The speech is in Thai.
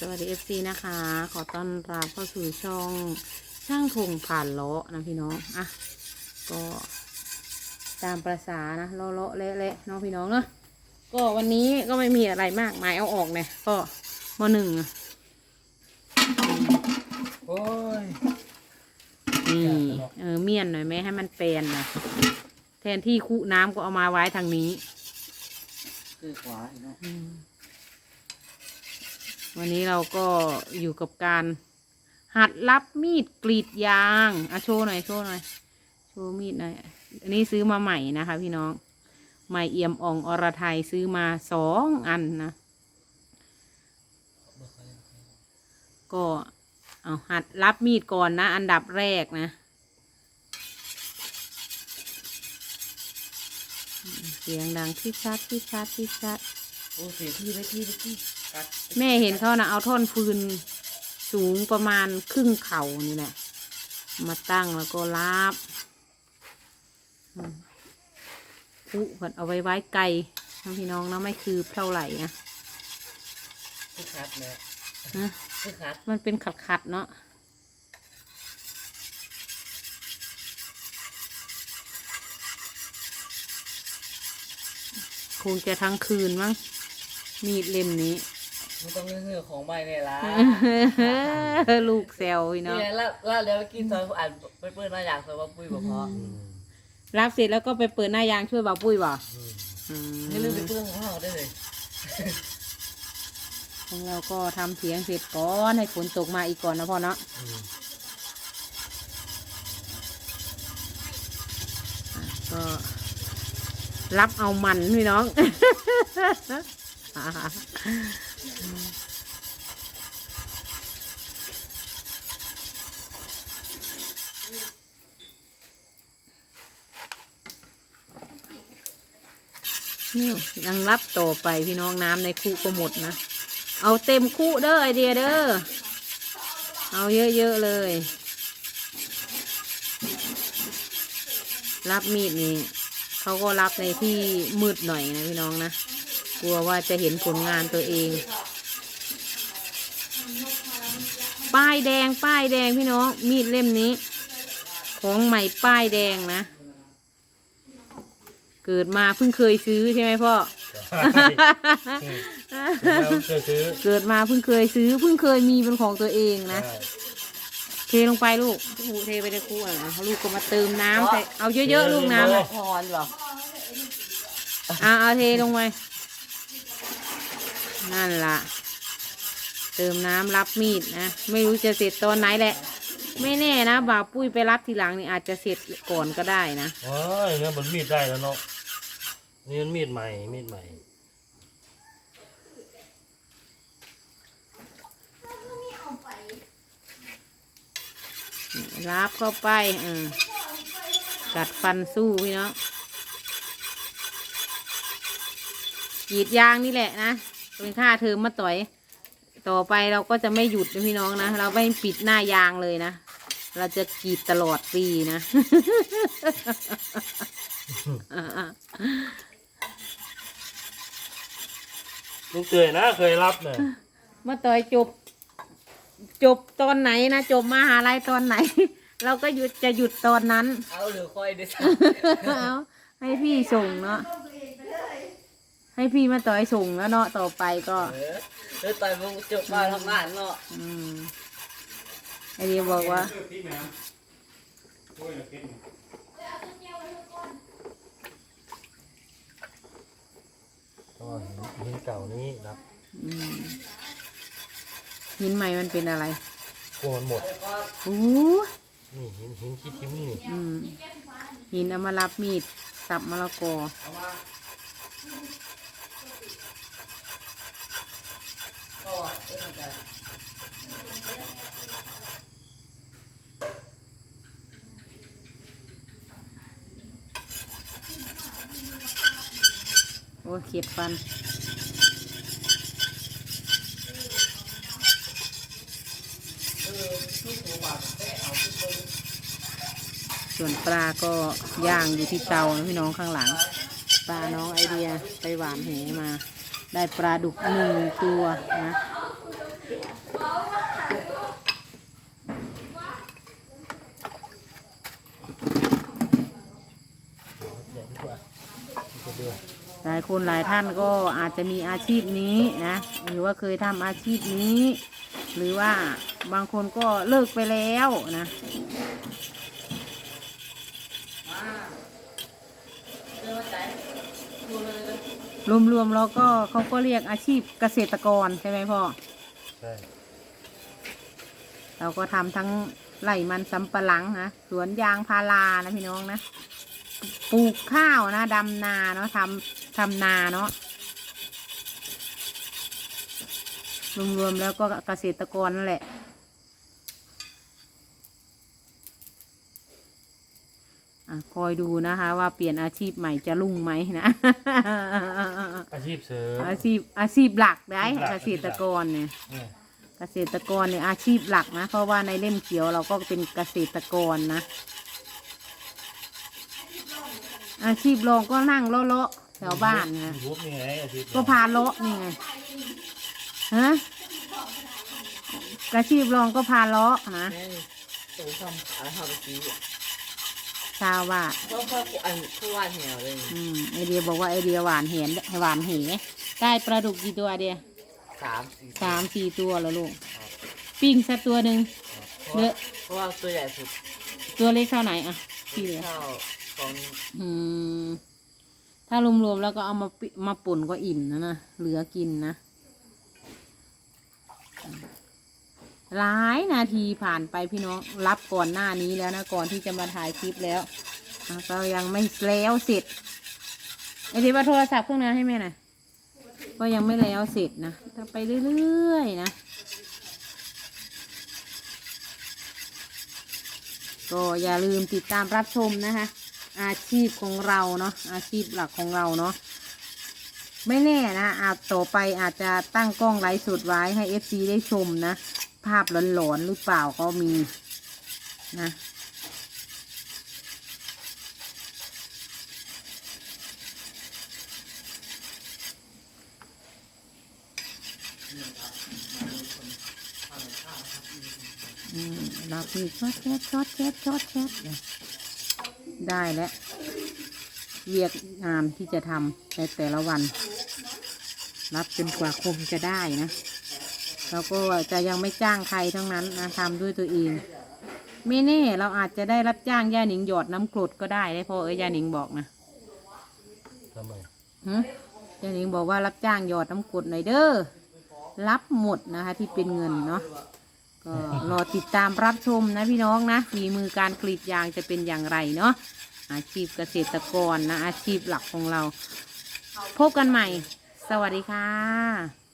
สวัสดีเอฟซีนะคะ ขอต้อนรับเข้าสู่ช่องช่างพงผ่านเลาะนะพี่น้อง อะ ก็ตามประษานะเลาะเลาะเละเละๆเน้องพี่น้องเนาะ ก็วันนี้ก็ไม่มีอะไรมากมายเอาออกเนี่ยก็มหนึ่งอะโอ้ยนี่เออเมียนหน่อยไหมให้มันเป็นหน่อยแทนที่คุน้ำก็เอามาไว้ทางนี้คือขวาเนาะอืม วันนี้เราก็อยู่กับการ หัดรับมีดกรีดยางอะโชว์หน่อยโชว์หน่อยโชว์มีดหน่อยอันนี้ซื้อมาใหม่นะคะ พี่น้องใหม่เอี่ยมอ่องอรไทยซื้อมาสองอันนะก็เอาหัดรับมีดก่อนนะ อันดับแรกนะเสียงดังที่ชัดที่ชัดที่ชัดโอ้เสียที่ไปที่ไปที่ แม่เห็นเขานะเอาท่อนฟืนสูงประมาณครึ่งเข่านี่แหละ มาตั้งแล้วก็ลาบอืมผู้เพิ่นเอาไว้ไว้ไกลนะพี่น้องนะไม่คือเท่าไหร่นะคือคัดเนี่ยฮะคือคัดมันเป็นขัดขัดๆเนาะคงจะทั้งคืนมั้งมีดเล่มนี้ มันต้องเงื่อของใบเนี่ยละลูกแซวพี่น้องเนี่ยแล้วแล้วเดี๋ยวกินซอยอ่านไปเปิดหน้าอยากซอยว่าปุ้ยบอกพอรับเสร็จแล้วก็ไปเปิดหน้ายางช่วยบ่าวปุ้ยบ่อืมให้ลืมไปเปื้อนของเราได้เลยของเราก็ทำเสียงเสร็จก่อนให้ฝนตกมาอีกก่อนนะพ่อเนาะก็รับเอามันพี่น้อง นี่ยังรับต่อไปพี่น้องน้ำในคุก็หมดนะ เอาเต็มคุเด้อไอเดียเด้อ เอาเยอะๆเลย รับมีดนี่เขาก็รับในที่มืดหน่อยนะพี่น้องนะ กลัวว่าจะเห็นผลงานตัวเอง ป้ายแดงป้ายแดงพี่น้อง มีดเล่มนี้ ของใหม่ป้ายแดงนะ เกิดมาเพิ่งเคยซื้อใช่ไหมพ่อแล้วเคยซื้อเกิดมาเพิ่งเคยซื้อเพิ่งเคยมีเป็นของตัวเองนะ เทลงไปลูกโอ้โหเทไปในครัวนะลูกก็มาเติมน้ำใส่เอาเยอะๆลูกน้ำอะพรเหรอเอาเอาเทลงไป นั่นล่ะเติมน้ำรับมีดนะ ไม่รู้จะเสร็จตอนไหนแหละ ไม่แน่นะบ่าวปุ้ยไปรับทีหลังนี่อาจจะเสร็จก่อนก็ได้นะโอ้ยเนี่ยมันมีดได้แล้วเนาะนี่มันมีดใหม่มีดใหม่รับเข้าไปอืมกัดฟันสู้พี่น้องกรีดยางนี่แหละนะ เป็นค่าเทอมมาต่อย ต่อไปเราก็จะไม่หยุดนะพี่น้องนะ เราไม่ปิดหน้ายางเลยนะ เราจะกรีดตลอดปีนะ ลุงเตยนะเคยรับเนี่ยมาต่อยจบ จบตอนไหนนะ จบมหาลัยตอนไหน เราก็หยุดจะหยุดตอนนั้น เอาหรือค่อยดิสเอาให้พี่ส่งเนาะ ให้พี่มาต่อยส่งแล้วเนาะต่อไปก็เออเดี๋ยวต่อยมึงจบมาทำงานเนาะอืมไอเดียบอกว่าอ๋อหินเก่านี้รับอืมหินใหม่มันเป็นอะไรกลัวมันหมดโอ้นี่หินหินขี้ทิ้มนี่อืมหินเอามารับมีดสับมะละกอ โอ้เขียดฟันส่วนปลาก็ย่างอยู่ที่เตาพี่น้องข้างหลัง ปลาน้องไอเดียไปหวานเหมา ได้ปลาดุกหนึ่งตัวนะเดี๋ยวดีกว่า หลายคนหลายท่านก็อาจจะมีอาชีพนี้นะ หรือว่าเคยทำอาชีพนี้ หรือว่าบางคนก็เลิกไปแล้วนะเดินมาใจดูเลยเลยรวมๆแล้วก็เขาก็เรียกอาชีพเกษตรกรใช่ไหมพ่อใช่เราก็ทำทั้งไร่มันสำปะหลังนะสวนยางพารานะพี่น้องนะ ปลูกข้าวนะดำนาเนาะทำทำนาเนาะรวมๆแล้วก็เกษตรกรนั่นแหละอะคอยดูนะคะว่าเปลี่ยนอาชีพใหม่จะรุ่งไหมนะ อาชีพเสริมอาชีพอาชีพหลักได้อาชีพหลักเกษตรกรเนี่ยเนี่ยเกษตรกรเนี่ยอาชีพหลักนะ เพราะว่าในเล่มเขียวเราก็เป็นเกษตรกรนะ อาชีพรองก็นั่งเลาะๆแถวบ้านนะยูทูบนี่ไงอาชีพก็พาเลาะนี่ไงฮะอาชีพรองก็พาเลาะนะแม่นี่ตูทำอะไรทำไปซื้อชาวว่าเพราะเพราะอันผู้วาดแนวเลยอืมไอเดียบอกว่าไอเดียหวานเห็นหวานเหได้ปลาดุกกี่ตัวเดียสามสี่สามสี่ตัวแล้วลูกปิ้งสักตัวหนึ่งเพราะว่าเพราะว่าตัวใหญ่สุดตัวเล็กเท่าไหนอะที่เหลือ ตอนนี้อืมถ้ารวมๆแล้วก็เอามาปิมาป่นก็อิ่มนะนะเหลือกินนะหลายนาทีผ่านไปพี่น้องรับก่อนหน้านี้แล้วนะก่อนที่จะมาถ่ายคลิปแล้วก็ยังไม่แล้วเสร็จไอ้ที่ว่าโทรศัพท์เครื่องนั้นให้แม่หน่อยก็ยังไม่แล้วเสร็จนะถ้าไปเรื่อยๆนะก็อย่าลืมติดตามรับชมนะคะ อาชีพของเราเนาะอาชีพหลักของเราเนาะไม่แน่นะอาจต่อไปอาจจะตั้งกล้องไลฟ์สดไว้ให้เอฟซีได้ชมนะ ภาพหลอนๆหรือเปล่าก็มีนะเราคือช็อตแชทช็อตแชทช็อตแชท ได้แล้วเวียกงานที่จะทำในแต่ละวัน รับจนกว่าคมจะได้นะ แล้วก็จะยังไม่จ้างใครทั้งนั้นนะทำด้วยตัวเองไม่แน่เราอาจจะได้รับจ้างย่าหนิงหยอดน้ำกรดก็ได้ได้พอเอ้ยย่าหนิงบอกนะทำไมหึย่าหนิงบอกว่ารับจ้างหยอดน้ำกรดหน่อยเด้อรับหมดนะคะที่เป็นเงินเนาะ ก็รอติดตามรับชมนะพี่น้องนะฝีมือการกรีดยางจะเป็นอย่างไรเนาะอาชีพเกษตรกรนะอาชีพหลักของเรา พบกันใหม่ สวัสดีค่ะ